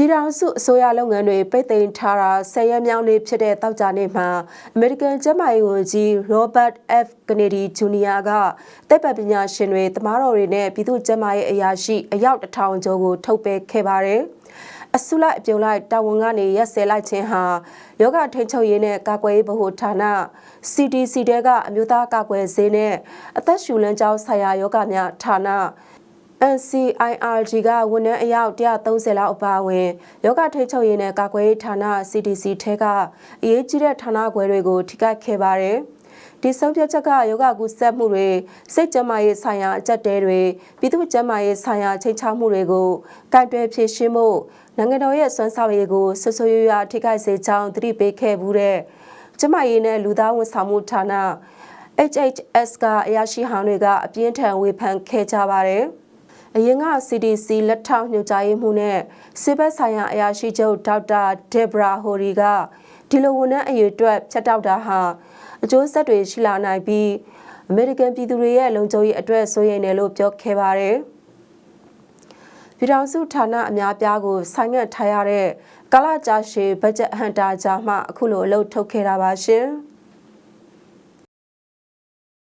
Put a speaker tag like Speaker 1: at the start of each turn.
Speaker 1: ပြည်ထောင်စုအစိုးရလုပ်ငန်းတွေပိတ်သိမ်းထားတာဆယ်ရက်မြောက်နေ့ဖြစ်တဲ့တောက်ကြနေ့မှာအမေရိကန်ကျန်းမာရေးဝန်ကြီး Robert F. Kennedy Jr. ကတပ်ပတ်ပညာရှင်တွေတမားတော်တွေနဲ့ပြည်သူ့ကျန်းမာရေးအရာရှိအယောက်တစ်ထောင်ကျော်ကိုထုတ်ပယ်ခဲ့ပါတယ်။အစုလိုက်အပြုံလိုက်တာဝန်ကနေရက်စဲလိုက်ခြင်းဟာယောဂထိန်ချုပ်ရေးနဲ့ကာကွယ်ရေးဗဟိုဌာန CDC တဲကအမျိုးသားကာကွယ်ဆေးနဲ့အသက်ရှူလမ်းကြောင်းဆိုင်ရာယောဂများဌာန NCIRG ကဝန်ထမ်းအယောက်130လောက်အပါအဝင်ယောဂထိတ်ချုပ်ရေးနဲ့ကာကွယ်ရေးဌာန CDC ထဲကအရေးကြီးတဲ့ဌာနခွဲတွေကိုထိခိုက်ခဲ့ပါတယ်။ဒီဆုံးဖြတ်ချက်ကယောဂကူးစက်မှုတွေစိတ်ကျန်းမာရေးဆိုင်ရာအကြက်တဲတွေပြည်သူ့ကျန်းမာရေးဆိုင်ရာချိန်ချမှုတွေကိုကန့်တွယ်ဖြေရှင်းမှုနိုင်ငံတော်ရဲ့စွမ်းဆောင်ရည်ကိုဆွဆွရွရွထိခိုက်စေကြောင်းသတိပေးခဲ့မှုတဲ့ကျန်းမာရေးနဲ့လူသားဝန်ဆောင်မှုဌာန HHS ကအရာရှိဟောင်းတွေကအပြင်းထန်ဝေဖန်ခဲ့ကြပါတယ်။ အရင်က CDC လက်ထောက်ညွှန်ကြားရေးမှူးနဲ့စစ်ဘက်ဆိုင်ရာအရာရှိချုပ်ဒေါက်တာဒေဘရာဟိုရီကဒီလိုဝန်ထမ်းအရေးအတွက်ဖြတ်တောက်တာဟာအကျိုးဆက်တွေရှိလာနိုင်ပြီးအမေရိကန်ပြည်သူတွေရဲ့လုံခြုံရေးအတွက်စိုးရိမ်တယ်လို့ပြောခဲ့ပါတယ်။ပြည်ထောင်စုဌာနအများပြားကိုဆိုင်ငတ်ထားရတဲ့ကာလကြာရှည်ဘတ်ဂျက်ဟန်တာကြားမှအခုလိုအလုပ်ထုတ်ခဲ့တာပါရှင်။